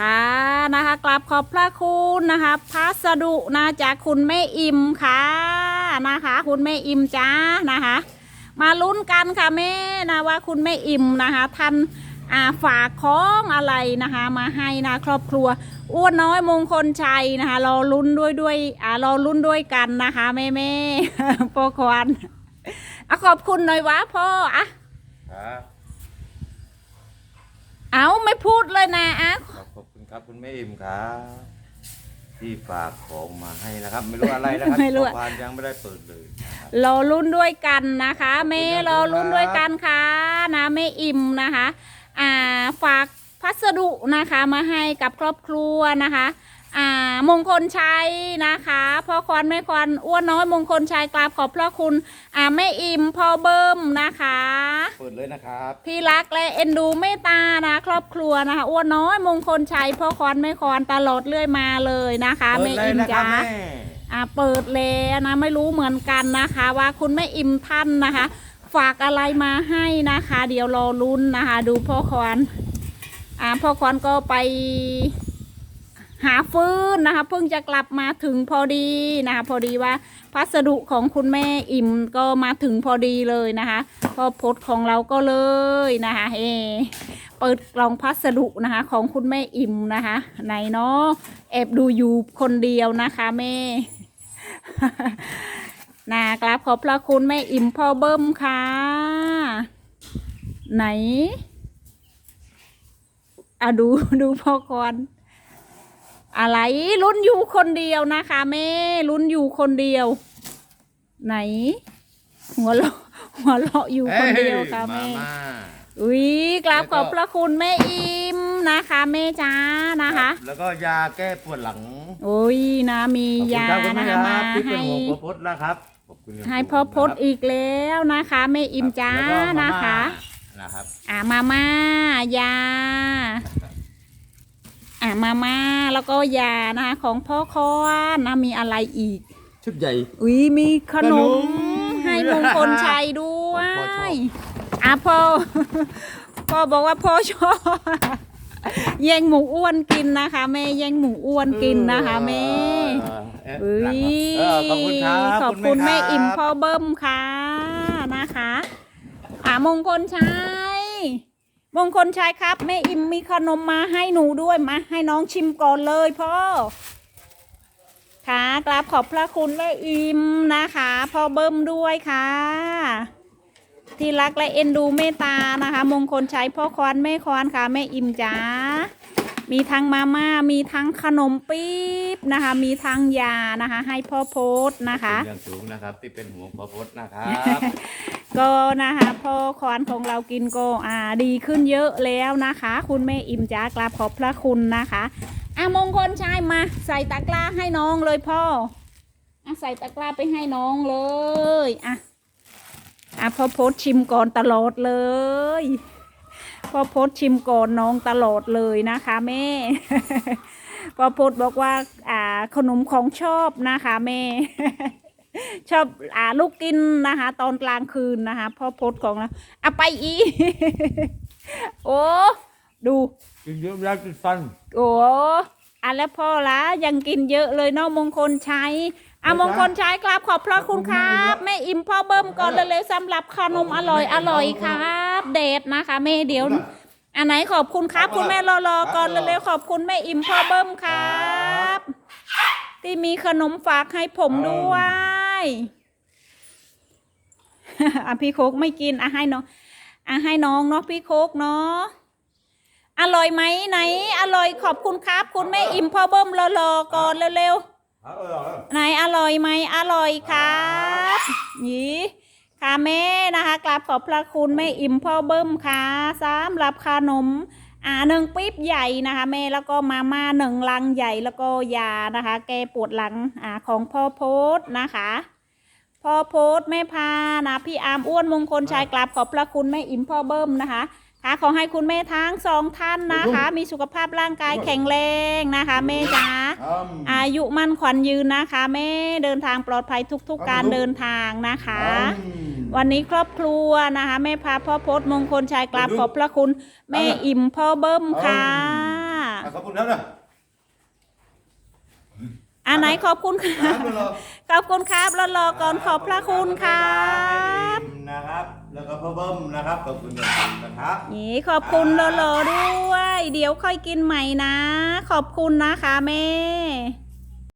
ค่ะนะคะกลับขอบพระคุณนะคะพัสดุนะจากคุณแม่อิมค่ะนะคะ คุณแม่อิมจ้านะคะ มาลุ้นกันค่ะแม่นะว่าคุณแม่อิมนะคะท่านอาฝากของอะไรนะคะ มาให้นะครอบครัวอ้วนน้อยมงคลชัยนะคะรอลุ้นด้วยด้วยอ่ารอลุ้นด้วยกันนะคะแม่แม่พ่อควันอขอบคุณหน่อยวะพ่ออะ เอาไม่พูดเลยนะอะขอบขอบคุณครับคุณแม่อิ่มครับที่ฝากของมาให้นะครับ ไม่รู้อะไรนะครับไม่รู้สะพานยังไม่ได้เปิดเลยนะครับรอลุ้นด้วยกันนะคะแม่ขอบคุณครับรอลุ้นด้วยกันค่ะนะแม่อิ่มนะคะ อ่าฝากพัสดุนะคะมาให้กับครอบครัวนะคะ อ่ามงคลชัยนะคะพ่อควันแม่ควันอ้วนน้อยมงคลชัยกราบขอบพระคุณอ่าแม่อิ่มพ่อเบิ้มนะคะ เปิดเลยนะครับที่รักและเอ็นดูเมตตานะครอบครัวนะคะอ้วนน้อยมงคลชัยพ่อควันแม่ควันตลอดเรื่อยมาเลยนะคะเปิแม่ดเลยอิ่มนะครับจ้าแม่อ่าเปิดแล้วนะไม่รู้เหมือนกันนะคะ ว่าคุณแม่อิมท่านนะคะ ฝากอะไรมาให้นะคะ เดี๋ยวรอลุ้นนะคะ ดูพ่อควันอ่าพ่อควันก็ไป หาฟืนนะคะเพิ่งจะกลับมาถึงพอดีนะคะพอดีว่าพัสดุของคุณแม่อิ่มก็มาถึงพอดีเลยนะคะพอพดของเราก็เลยนะคะเฮเปิดกล่องพัสดุนะคะของคุณแม่อิ่มนะคะไหนเนาะแอบดูอยู่คนเดียวนะคะแม่นากราบขอบพระคุณแม่อิ่มพ่อเบิ้มค่ะ ไหนอะดูดูพ่อก่อน อะไรลุ้นอยู่คนเดียวนะคะแม่ลุ้นอยู่คนเดียว ไหน หัวเราะหัวเราะอยู่คนเดียวค่ะเอ้แม่ยมาอุ้ยกราบแล้วขก็อบพระคุณแม่อิ่มนะคะแม่จ้านะคะ แล้วก็ยาแก้ปวดหลังโอ้ยนะมีขอบคุณยาครับคุณแม่นะคะคมารับที่เป็นให้ห่วงพ่อพดนะครับขอบคุณให้พ่อพดอีกแล้วนะคะแม่อิ่มจ้าแล้วก็นะคะม่านะครับอ่ามาม่ายา อ่ามาม่าแล้วก็ยานะคะของพ่อคอนนะมีอะไรอีก ชุดใหญ่ อุ้ยมีขนขนม มให้มงคลชัยด้วยพ่อชอบ อะพ่อ พ่อบอกว่าพ่อชอบแย่งหมูอ้วนกินนะคะ แม่แย่งหมูอ้วนกินนะคะแม่เอ่อเอ้ยเออขอบคุณครับขอบคุณแม่รับอิ่มพ่อเบิ้มค่ะนะคะ อ่ามงคลชัย มงคลชัยครับแม่อิมมีขนมมาให้หนูด้วยมาให้น้องชิมก่อนเลยพ่อค่ะกราบขอบพระคุณแม่อิมนะคะพ่อเบิ้มด้วยค่ะ ที่รักและเอ็นดูเมตตานะคะ มงคลชัยพ่อควานแม่ควานค่ะแม่อิมจ้า มีทั้งมาม่า มีทั้งขนมปี๊บนะคะ มีทั้งยานะคะ ให้พ่อโพสต์นะคะขอบณอย่างสูงนะครับที่เป็นห่วงพ่อพดนะครับ ก็นะคะพ่อควานของเรากินก็อ่าดีขึ้นเยอะแล้วนะคะ คุณแม่อิ่มจ้ากราบขอบพระคุณนะคะอะมงคลชายมา ใส่ตะกร้าให้น้องเลยพ่ออะใส่ตะกร้าไปให้น้องเลยอะอะพ่อโพสต์ชิมก่อนตลอดเลย พ่อโพสต์ชิมก่อนน้องตลอดเลยนะคะแม่ พ่อโพสต์บอกว่าอ่าขนมของชอบนะคะแม่ ชอบอ่าลูกกินนะคะ ตอนกลางคืนนะคะพ่อโพสต์ของเราเอาไปอีกโอ้ดูกินเยอะแล้วติดฟันโอ้ อะแล้วพ่อละยังกินเยอะเลยเนาะมงคลชัยอะมงคลชัยครับขอบพระคุณครับแม่อิ่มพ่อเบิ้มก่อนเร็วๆสำหรับขนมอร่อยอร่อยครับเดทนะคะแม่เดี๋ยว อันไหนขอบคุณครับ คุณแม่รอๆก่อนเร็วๆขอบคุณแม่อิ่มพ่อเบิ้มครับ ที่มีขนมฝากให้ผมด้วย อะพี่โคกไม่กินอะให้น้องอะให้น้องเนาะพี่โคกเนาะ อร่อยไหมไหน อร่อยขอบคุณครับ คุณแม่อิ่มพ่อเบิ้มรอๆก่อนเร็วๆไหนอร่อยไหมอร่อยครับนี่ค่ะแม่นะคะกราบขอบพระคุณแม่อิ่มพ่อเบิ้มค่ะสำหรับขนมอ่าหนึ่งปี๊บใหญ่นะคะแม่แล้วก็มาม่าหนึ่งลังใหญ่แล้วก็ยานะคะ แก้ปวดหลังอ่าของพ่อโพสต์นะคะพ่อโพสต์แม่พานะพี่อาร์มอ้วนมงคลชายกราบขอบพระคุณแม่อิ่มพ่อเบิ้มนะคะ ค่ะขอให้คุณแม่ทั้งสองท่านนะคะ มีสุขภาพร่างกายแข็งแรงนะคะแม่จ๋าอายุมั่นขวัญยืนนะคะแม่เดินทางปลอดภัยทุก ๆ การเดินทางนะคะ วันนี้ครอบครัวนะคะแม่พาพ่อโพสต์มงคลชายกราบขอบพระคุณ แม่อิ่มพ่อเบิ้มค่ะเอาขอบคุณครับนะอ่าไหนขอบคุณคครัรับบรอขอบคุณครับรอรอก่อนขอบพระคุณครับ นะครับ แล้วก็พ่อเบิ้มนะครับ ขอบคุณอย่างสูงนะครับ นี่ขอบคุณรอรอด้วย เดี๋ยวค่อยกินใหม่นะ ขอบคุณนะคะแม่